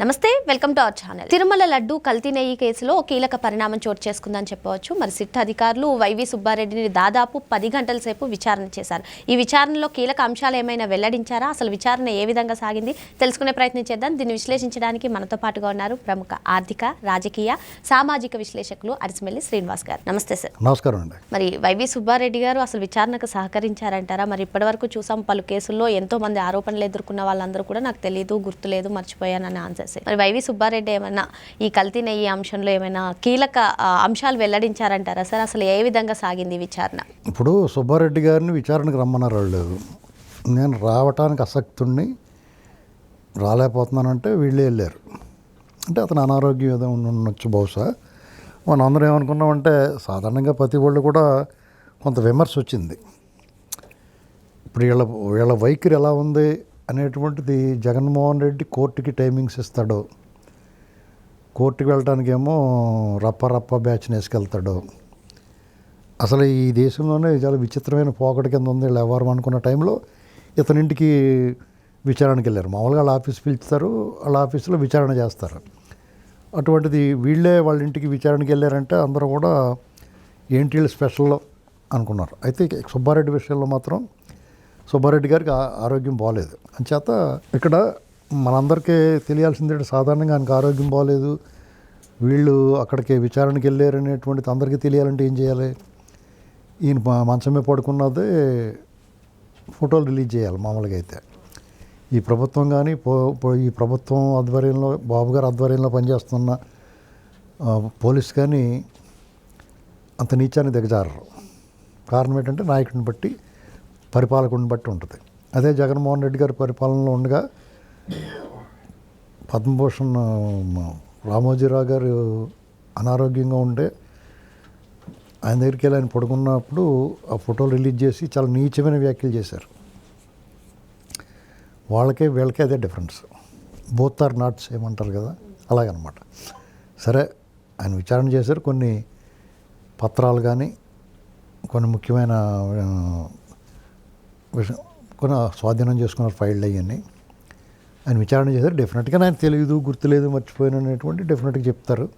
నమస్తే welcome to our channel. Tirumala laddu కల్తీ నెయ్యి కేసులో కీలక పరిణామం చోటు చేసుకుందని చెప్పవచ్చు. మరి సిట్ అధికారులు వైవి సుబ్బారెడ్డిని దాదాపు పది గంటల సేపు విచారణ చేశారు. ఈ విచారణలో కీలక అంశాలు ఏమైనా వెల్లడించారా? అసలు విచారణ ఏ విధంగా సాగింది? తెలుసుకునే ప్రయత్నం చేద్దాం. దీన్ని విశ్లేషించడానికి మనతో పాటుగా ఉన్నారు ప్రముఖ ఆర్థిక రాజకీయ సామాజిక విశ్లేషకులు అరిసిమెల్లి శ్రీనివాస్ గారు. నమస్తే సార్. నమస్కారం అండి. మరి వైవి సుబ్బారెడ్డి గారు అసలు విచారణకు సహకరించారంటారా? మరి ఇప్పటివరకు చూసాం పలు కేసుల్లో ఎంతో మంది ఆరోపణలు ఎదుర్కొన్న వాళ్ళందరూ కూడా నాకు తెలియదు గుర్తులేదు మర్చిపోయానని ఆన్సర్స్ మరి వైవి సుబ్బారెడ్డి ఏమైనా ఈ కల్తీ నెయ్యి అంశంలో ఏమైనా కీలక అంశాలు వెల్లడించారంటారా? సార్ అసలు ఏ విధంగా సాగింది విచారణ? ఇప్పుడు సుబ్బారెడ్డి గారిని విచారణకు రమ్మన్నారు వాళ్ళు. నేను రావటానికి అసక్తుణ్ణి రాలేకపోతున్నానంటే వీళ్ళే వెళ్ళారు. అంటే అతను అనారోగ్యం ఏదో ఉండొచ్చు బహుశా. మనం అందరం ఏమనుకున్నామంటే సాధారణంగా ప్రతి వాళ్ళు కూడా కొంత విమర్శ వచ్చింది. ఇప్పుడు వీళ్ళ వీళ్ళ వైఖరి ఎలా ఉంది? అనేటువంటిది జగన్మోహన్ రెడ్డి కోర్టుకి టైమింగ్స్ ఇస్తాడు. కోర్టుకి వెళ్ళడానికి ఏమో రప్ప రప్ప బ్యాచ్ని వేసుకెళ్తాడు. అసలు ఈ దేశంలోనే చాలా విచిత్రమైన పోకడ కింద ఉంది. వీళ్ళు ఎవరు అనుకున్న టైంలో ఇతని ఇంటికి విచారణకి వెళ్ళారు. మామూలుగా వాళ్ళ ఆఫీస్ పిలుస్తారు వాళ్ళ ఆఫీసులో విచారణ చేస్తారు. అటువంటిది వీళ్ళే వాళ్ళ ఇంటికి విచారణకి వెళ్ళారంటే అందరూ కూడా ఏంటి వీళ్ళు స్పెషల్ అనుకున్నారు. అయితే సుబ్బారెడ్డి విషయంలో మాత్రం సుబ్బారెడ్డి గారికి ఆరోగ్యం బాగలేదు అంచేత ఇక్కడ మనందరికీ తెలియాల్సింది సాధారణంగా ఆయనకు ఆరోగ్యం బాగలేదు వీళ్ళు అక్కడికి విచారణకి వెళ్ళారు అనేటువంటిది అందరికీ తెలియాలంటే ఏం చేయాలి? ఈయన మంచమే పడుకున్నదే ఫోటోలు రిలీజ్ చేయాలి మామూలుగా అయితే. ఈ ప్రభుత్వం కానీ పో ఈ ప్రభుత్వం ఆధ్వర్యంలో బాబు గారు ఆధ్వర్యంలో పనిచేస్తున్న పోలీస్ కానీ అంత నీచాన్ని దిగజారరు. కారణం ఏంటంటే నాయకుడిని బట్టి పరిపాలకుడిని బట్టి ఉంటుంది. అదే జగన్మోహన్ రెడ్డి గారి పరిపాలనలో ఉండగా పద్మభూషణ్ రామోజీరావు గారు అనారోగ్యంగా ఉండే ఆయన దగ్గరికి వెళ్ళి ఆయన పడుకున్నప్పుడు ఆ ఫోటోలు రిలీజ్ చేసి చాలా నీచమైన వ్యాఖ్యలు చేశారు. వాళ్ళకే వీళ్ళకే అదే డిఫరెన్స్. బోత్ ఆర్ నాట్స్ ఏమంటారు కదా అలాగనమాట. సరే ఆయన విచారణ చేశారు. కొన్ని పత్రాలు కానీ కొన్ని ముఖ్యమైన కొన్ని స్వాధీనం చేసుకున్నారు ఫైళ్ళు అవన్నీ. ఆయన విచారణ చేశారు. డెఫినెట్గా ఆయన తెలియదు గుర్తులేదు మర్చిపోయాను అనేటువంటి డెఫినెట్గా చెప్తారు.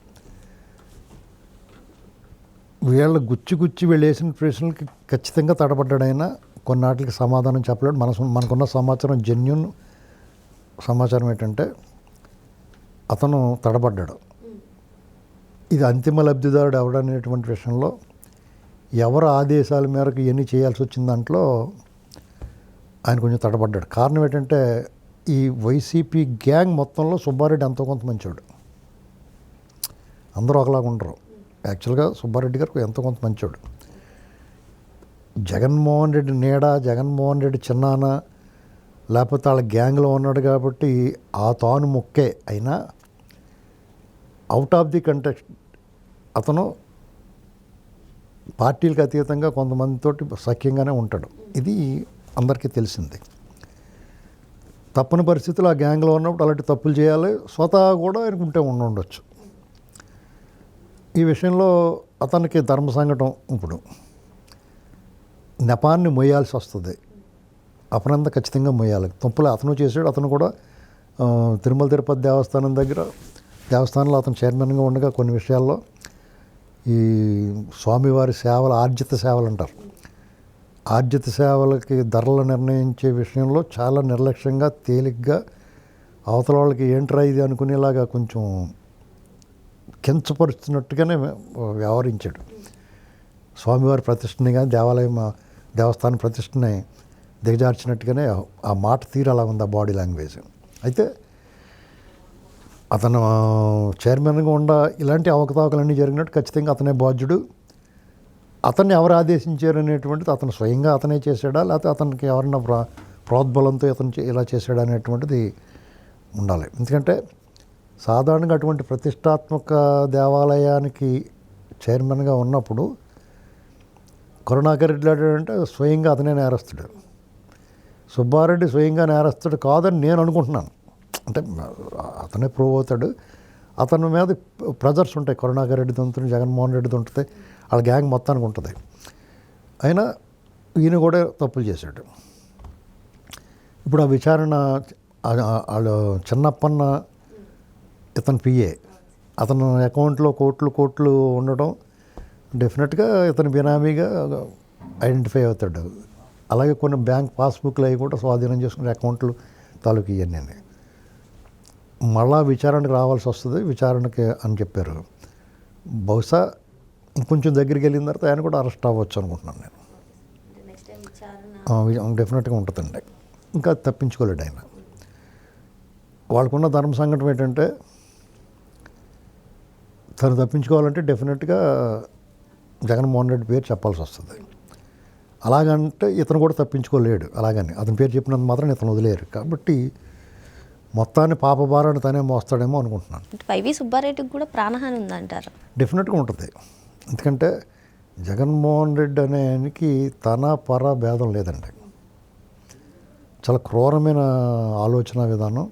వీళ్ళ గుచ్చి గుచ్చి వెళ్ళేసిన ప్రశ్నలకి ఖచ్చితంగా తడబడ్డాడైనా కొన్నాటికి సమాధానం చెప్పలేడు. మన మనకున్న సమాచారం జెన్యున్ సమాచారం ఏంటంటే అతను తడబడ్డాడు. ఇది అంతిమ లబ్ధిదారుడు ఎవడనేటువంటి విషయంలో ఎవరు ఆదేశాల మేరకు ఇవన్నీ చేయాల్సి వచ్చిన దాంట్లో ఆయన కొంచెం తడబడ్డాడు. కారణం ఏంటంటే ఈ వైసీపీ గ్యాంగ్ మొత్తంలో సుబ్బారెడ్డి ఎంతో కొంత మంచోడు. అందరూ ఒకలాగా ఉండరు. యాక్చువల్గా సుబ్బారెడ్డి గారు ఎంతో కొంత మంచోడు. జగన్మోహన్ రెడ్డి నీడ జగన్మోహన్ రెడ్డి చిన్నాన లేకపోతే వాళ్ళ గ్యాంగ్లో ఉన్నాడు కాబట్టి ఆ తాను ముక్కే అయినా అవుట్ ఆఫ్ ది కంటెక్స్ట్ అతను పార్టీలకు అతీతంగా కొంతమందితోటి సఖ్యంగానే ఉంటాడు. ఇది అందరికీ తెలిసింది. తప్పని పరిస్థితులు ఆ గ్యాంగ్లో ఉన్నప్పుడు అలాంటి తప్పులు చేయాలి స్వతహా కూడా ఆయనకు ఉంటే ఉండొచ్చు. ఈ విషయంలో అతనికి ధర్మ సంఘటం ఇప్పుడు. నెపాన్ని మొయ్యాల్సి వస్తుంది. అపనంద ఖచ్చితంగా మొయ్యాలి. తప్పులు అతను చేశాడు అతను కూడా తిరుమల తిరుపతి దేవస్థానం దగ్గర దేవస్థానంలో అతను చైర్మన్గా ఉండగా కొన్ని విషయాల్లో ఈ స్వామివారి సేవలు ఆర్జిత సేవలు అంటారు. ఆర్జిత సేవలకి ధరలు నిర్ణయించే విషయంలో చాలా నిర్లక్ష్యంగా తేలిగ్గా అవతల వాళ్ళకి ఏంట్రా ఇది అనుకునేలాగా కొంచెం కించపరుస్తున్నట్టుగానే వ్యవహరించాడు. స్వామివారి ప్రతిష్టని కానీ దేవాలయం దేవస్థాన ప్రతిష్టని దిగజార్చినట్టుగానే ఆ మాట తీరు అలా ఉంది ఆ బాడీ లాంగ్వేజ్. అయితే అతను చైర్మన్గా ఉండ ఇలాంటి అవకతవకలన్నీ జరిగినట్టు ఖచ్చితంగా అతనే బాధ్యుడు. అతన్ని ఎవరు ఆదేశించారు అనేటువంటిది అతను స్వయంగా అతనే చేశాడా? లేకపోతే అతనికి ఎవరన్నా ప్రా ప్రోద్బలంతో ఇతను చే- ఇలా చేశాడా అనేటువంటిది ఉండాలి. ఎందుకంటే సాధారణంగా అటువంటి ప్రతిష్టాత్మక దేవాలయానికి చైర్మన్గా ఉన్నప్పుడు కరుణాకర్ రెడ్డి అంటే స్వయంగా అతనే నేరస్తుడు. సుబ్బారెడ్డి స్వయంగా నేరస్తుడు కాదని నేను అనుకుంటున్నాను. అంటే అతనే ప్రూవ్ అవుతాడు. అతని మీద ప్రెజర్స్ ఉంటాయి. కరుణాకర్ రెడ్డిది ఉంటుంది జగన్మోహన్ రెడ్డిది ఉంటుంది. వాళ్ళ గ్యాంగ్ మొత్తానికి ఉంటుంది. అయినా ఈయన కూడా తప్పులు చేశాడు. ఇప్పుడు ఆ విచారణ వాళ్ళు చిన్నప్పన్న ఇతను పిఏ అతను అకౌంట్లో కోట్లు కోట్లు ఉండడం డెఫినెట్గా ఇతను బినామీగా ఐడెంటిఫై అవుతాడు. అలాగే కొన్ని బ్యాంక్ పాస్బుక్లు అవి కూడా స్వాధీనం చేసుకునే అకౌంట్లు తాలూకు ఇవన్నీ మళ్ళా విచారణకు రావాల్సి వస్తుంది విచారణకి అని చెప్పారు. బహుశా ఇంకొంచెం దగ్గరికి వెళ్ళిన తర్వాత ఆయన కూడా అరెస్ట్ అవ్వచ్చు అనుకుంటున్నాను నేను. డెఫినెట్గా ఉంటుందండి. ఇంకా తప్పించుకోలేడు ఆయన. వాళ్ళకున్న ధర్మ సంఘటన ఏంటంటే తను తప్పించుకోవాలంటే డెఫినెట్గా జగన్మోహన్ రెడ్డి పేరు చెప్పాల్సి వస్తుంది. అలాగంటే ఇతను కూడా తప్పించుకోలేడు. అలాగని అతని పేరు చెప్పినంత మాత్రం ఇతను వదిలేరు. కాబట్టి మొత్తాన్ని పాపభారాన్ని తనే మోస్తాడేమో అనుకుంటున్నాను. వైవి సుబ్బారెడ్డికి కూడా ప్రాణహాని ఉందంటారు. డెఫినెట్గా ఉంటుంది. ఎందుకంటే జగన్మోహన్ రెడ్డి అనేకి తన పర భేదం లేదండి. చాలా క్రూరమైన ఆలోచన విధానం.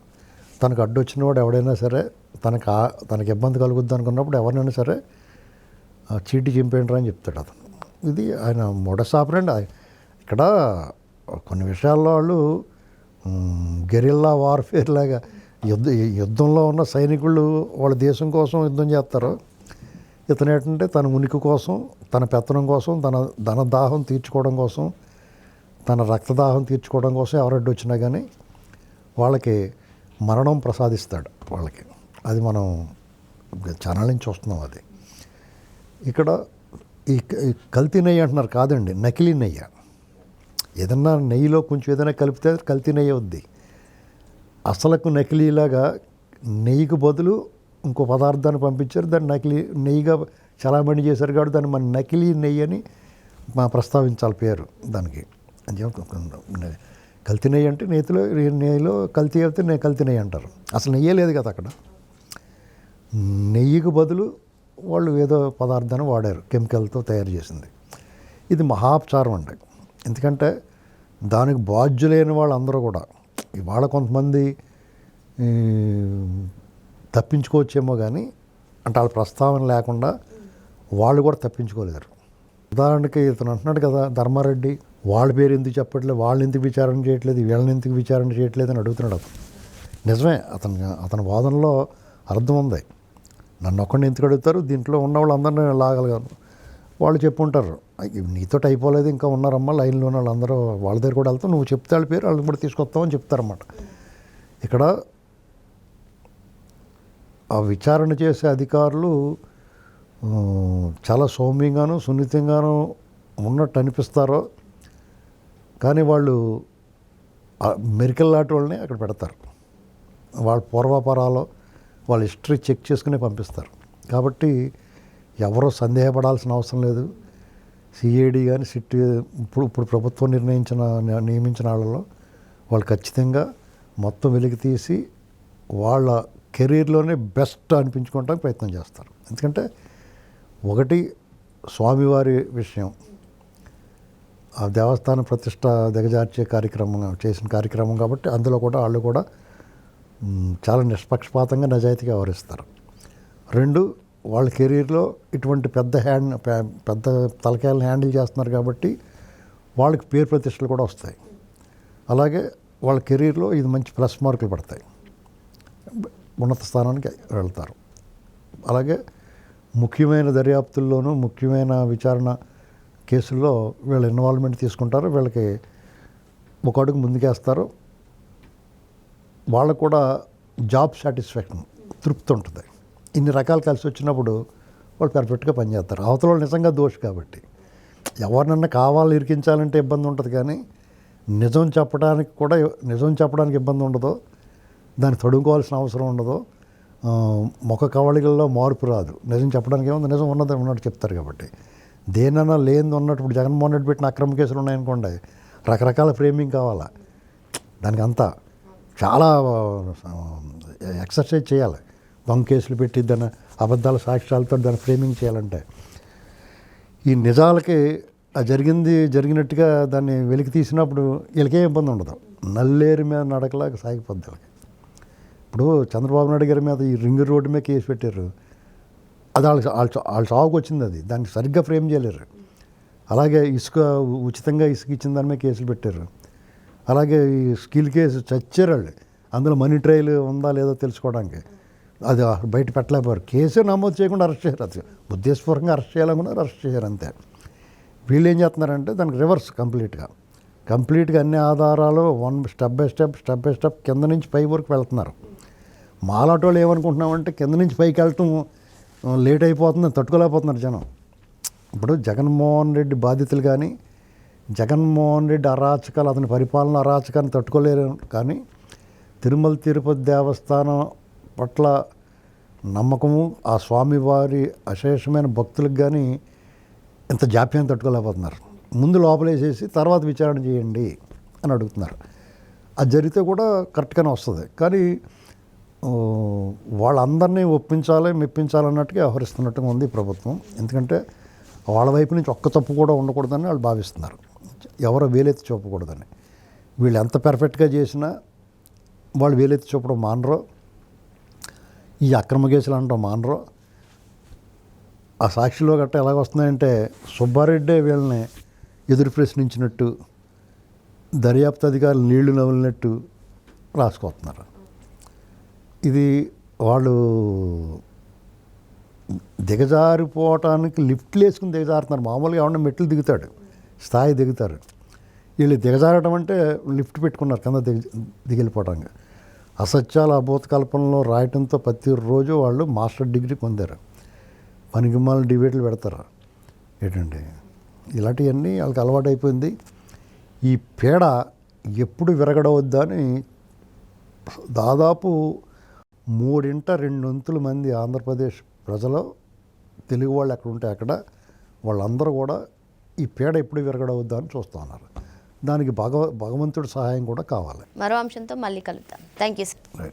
తనకు అడ్డొచ్చిన వాడు ఎవడైనా సరే తనకు తనకి ఇబ్బంది కలుగుద్ది అనుకున్నప్పుడు ఎవరినైనా సరే చీటి చీటీ చింపేయండి అని చెప్తాడు అతను. ఇది ఆయన మొడసాపరండి ఇక్కడ కొన్ని విషయాల్లో వాళ్ళు గెరిల్లా వార్ఫేర్ లాగా యుద్ధ యుద్ధంలో ఉన్న సైనికులు వాళ్ళ దేశం కోసం యుద్ధం చేస్తారు. ఇతను ఏంటంటే తన ఉనికి కోసం తన పెత్తనం కోసం తన ధన దాహం తీర్చుకోవడం కోసం తన రక్తదాహం తీర్చుకోవడం కోసం ఎవరడ్డు వచ్చినా కానీ వాళ్ళకి మరణం ప్రసాదిస్తాడు వాళ్ళకి. అది మనం ఛానల్ నుంచి చూస్తున్నాం అది. ఇక్కడ ఈ కల్తీ నెయ్యి అంటున్నారు కాదండి నకిలీ నెయ్యి. ఏదన్నా నెయ్యిలో కొంచెం ఏదైనా కలిపితే కల్తీ నెయ్యి అవుద్ది. అసలకు నకిలీలాగా నెయ్యికి బదులు ఇంకో పదార్థాన్ని పంపించారు. దాన్ని నకిలీ నెయ్యిగా చలామణి చేశారు కాబట్టి దాన్ని మన నకిలీ నెయ్యి అని మా ప్రస్తావించాలి పేరు దానికి. కల్తీ నెయ్యి అంటే నేతిలో నెయ్యిలో కల్తీ అయితే నేను కల్తీ నెయ్యి అంటారు. అసలు నెయ్యే లేదు కదా అక్కడ. నెయ్యికి బదులు వాళ్ళు ఏదో పదార్థాన్ని వాడారు కెమికల్తో తయారు చేసింది. ఇది మహాపచారం అండి. ఎందుకంటే దానికి బాధ్యులైన వాళ్ళందరూ కూడా ఇవాళ కొంతమంది తప్పించుకోవచ్చేమో కానీ అంటే వాళ్ళ ప్రస్తావన లేకుండా వాళ్ళు కూడా తప్పించుకోలేరు. ఉదాహరణకి ఇతను అంటున్నాడు కదా ధర్మారెడ్డి వాళ్ళ పేరు ఎందుకు చెప్పట్లేదు వాళ్ళని ఎందుకు విచారణ చేయట్లేదు వీళ్ళని ఎందుకు విచారణ చేయట్లేదు అని అడుగుతున్నాడు అతను. నిజమే అతని అతని వాదనలో అర్థం ఉంది. నన్ను ఒక్కడిని ఎందుకు అడుగుతారు? దీంట్లో ఉన్న వాళ్ళందరినీ లాగలిగాను వాళ్ళు చెప్పుంటారు నీతో అయిపోలేదు ఇంకా ఉన్నారమ్మా లైన్లో ఉన్న వాళ్ళందరూ వాళ్ళ దగ్గర కూడా వెళ్తాం నువ్వు చెప్తే వాళ్ళ పేరు వాళ్ళని కూడా తీసుకొస్తామని చెప్తారన్నమాట. ఇక్కడ ఆ విచారణ చేసే అధికారులు చాలా సౌమ్యంగాను సున్నితంగాను ఉన్నట్టు అనిపిస్తారో కానీ వాళ్ళు మెరికల్ లాంటి వాళ్ళని అక్కడ పెడతారు. వాళ్ళ పూర్వాపరాలు వాళ్ళ హిస్టరీ చెక్ చేసుకుని పంపిస్తారు. కాబట్టి ఎవరో సందేహపడాల్సిన అవసరం లేదు. సిఐడి కానీ సిట్ ఇప్పుడు ఇప్పుడు ప్రభుత్వం నిర్ణయించిన నియమించిన వాళ్ళలో వాళ్ళు ఖచ్చితంగా మొత్తం వెలికి తీసి వాళ్ళ కెరీర్లోనే బెస్ట్ అనిపించుకోవడానికి ప్రయత్నం చేస్తారు. ఎందుకంటే ఒకటి స్వామివారి విషయం ఆ దేవస్థాన ప్రతిష్ట దిగజార్చే కార్యక్రమం చేసిన కార్యక్రమం కాబట్టి అందులో కూడా వాళ్ళు కూడా చాలా నిష్పక్షపాతంగా నిజాయితీగా వ్యవహరిస్తారు. రెండు వాళ్ళ కెరీర్లో ఇటువంటి పెద్ద హ్యాండ్ పెద్ద తలకాయలను హ్యాండిల్ చేస్తున్నారు కాబట్టి వాళ్ళకి పేరు ప్రతిష్టలు కూడా వస్తాయి. అలాగే వాళ్ళ కెరీర్లో ఇది మంచి ప్లస్ మార్కులు పడతాయి. ఉన్నత స్థానానికి వెళ్తారు. అలాగే ముఖ్యమైన దర్యాప్తుల్లోనూ ముఖ్యమైన విచారణ కేసుల్లో వీళ్ళ ఇన్వాల్వ్మెంట్ తీసుకుంటారు. వీళ్ళకి ఒక అడుగు ముందుకేస్తారు. వాళ్ళకు కూడా జాబ్ సాటిస్ఫాక్షన్ తృప్తి ఉంటుంది. ఇన్ని రకాలు కలిసి వచ్చినప్పుడు వాళ్ళు పర్ఫెక్ట్గా పనిచేస్తారు. అవతల వాళ్ళు నిజంగా దోషి కాబట్టి. ఎవరినన్నా కావాలి ఇరికించాలంటే ఇబ్బంది ఉంటుంది కానీ నిజం చెప్పడానికి కూడా నిజం చెప్పడానికి ఇబ్బంది ఉండదు. దాన్ని తడుముకోవాల్సిన అవసరం ఉండదు. ముఖ కవళికల్లో మార్పు రాదు. నిజం చెప్పడానికి ఏముంది? నిజం ఉన్నది ఉన్నట్టు చెప్తారు కాబట్టి. దేనన్నా లేనిది ఉన్నట్టు ఇప్పుడు జగన్మోహన్ రెడ్డి పెట్టిన అక్రమ కేసులు ఉన్నాయనుకోండి రకరకాల ఫ్రేమింగ్ కావాలా? దానికి అంతా చాలా ఎక్సర్సైజ్ చేయాలి. దొంగ కేసులు పెట్టి దాని అబద్ధాల సాక్ష్యాలతో దాన్ని ఫ్రేమింగ్ చేయాలంటే. ఈ నిజాలకి ఆ జరిగింది జరిగినట్టుగా దాన్ని వెలికి తీసినప్పుడు వీళ్ళకే ఇబ్బంది ఉండదు. నల్లేరు మీద నడకలాగా సాగిపోద్ది వీళ్ళకి. ఇప్పుడు చంద్రబాబు నాయుడు గారి మీద ఈ రింగ్ రోడ్డు మీద కేసు పెట్టారు. అది వాళ్ళ వాళ్ళ సాగుకు వచ్చింది అది. దాన్ని సరిగ్గా ఫ్రేమ్ చేయలేరు. అలాగే ఇసుక ఉచితంగా ఇసుక ఇచ్చిన దాని మీద కేసులు పెట్టారు. అలాగే ఈ స్కిల్ కేసు చచ్చారు వాళ్ళు. అందులో మనీ ట్రయల్ ఉందా లేదో తెలుసుకోవడానికి. అది బయట పెట్టలేకపోయారు. కేసు నమోదు చేయకుండా అరెస్ట్ చేయరు అది ఉద్దేశపూర్వకంగా అరెస్ట్ చేయాలనుకున్నారు అరెస్ట్ చేయరు అంతే. వీళ్ళు ఏం చేస్తున్నారంటే దానికి రివర్స్ కంప్లీట్గా. కంప్లీట్గా అన్ని ఆధారాలు one step by step step by step కింద నుంచి పై వరకు వెళ్తున్నారు. మాలాటోళ్ళు ఏమనుకుంటున్నామంటే కింద నుంచి పైకి వెళ్ళటం లేట్ అయిపోతుంది తట్టుకోలేకపోతున్నారు జనం. ఇప్పుడు జగన్మోహన్ రెడ్డి బాధితులు కానీ జగన్మోహన్ రెడ్డి అరాచకాలు అతని పరిపాలన అరాచకాన్ని తట్టుకోలేరు కానీ తిరుమల తిరుపతి దేవస్థానం పట్ల నమ్మకము ఆ స్వామివారి అశేషమైన భక్తులకు కానీ ఇంత జాప్యం తట్టుకోలేకపోతున్నారు. ముందు లోపలేసేసి తర్వాత విచారణ చేయండి అని అడుగుతున్నారు. అది జరిగితే కూడా కరెక్ట్గానే వస్తుంది. కానీ వాళ్ళందరినీ ఒప్పించాలి మెప్పించాలన్నట్టుగా వ్యవహరిస్తున్నట్టుగా ఉంది ప్రభుత్వం. ఎందుకంటే వాళ్ళ వైపు నుంచి ఒక్క తప్పు కూడా ఉండకూడదని వాళ్ళు భావిస్తున్నారు. ఎవరో వేలెత్తి చూపకూడదని. వీళ్ళు ఎంత పెర్ఫెక్ట్గా చేసినా వాళ్ళు వేలెత్తి చూపడం మానరు. ఈ అక్రమ కేసులు అనడం మానరు. ఆ సాక్షిలో గట్ట ఎలాగ వస్తున్నాయంటే సుబ్బారెడ్డే వీళ్ళని ఎదురు ప్రశ్నించినట్టు దర్యాప్తు అధికారులు నీళ్ళు నవ్వులినట్టు రాసుకొస్తున్నారు. ఇది వాళ్ళు దిగజారిపోవటానికి లిఫ్ట్లు వేసుకుని దిగజారుతున్నారు. మామూలుగా ఏమన్నా మెట్లు దిగుతాడు స్థాయి దిగుతారు వీళ్ళు దిగజారడం అంటే లిఫ్ట్ పెట్టుకున్నారు కింద దిగి దిగిలిపోవడానికి అసత్యాల అభూత కల్పనలో రాయటంతో ప్రతిరోజు వాళ్ళు మాస్టర్ డిగ్రీ పొందారు. పనికిమాల డిబేట్లు పెడతారు. ఏంటండి? ఇలాంటివన్నీ వాళ్ళకి అలవాటైపోయింది. ఈ పేడ ఎప్పుడు విరగడవద్దని దాదాపు మూడింట రెండొంతుల మంది ఆంధ్రప్రదేశ్ ప్రజలు తెలుగు వాళ్ళు ఎక్కడ ఉంటే అక్కడ వాళ్ళందరూ కూడా ఈ పీడ ఎప్పుడు విరగడవద్దా అని చూస్తూ ఉన్నారు. దానికి భగవ భగవంతుడి సహాయం కూడా కావాలి. మరో అంశంతో మళ్ళీ కలుద్దాం. Thank you sir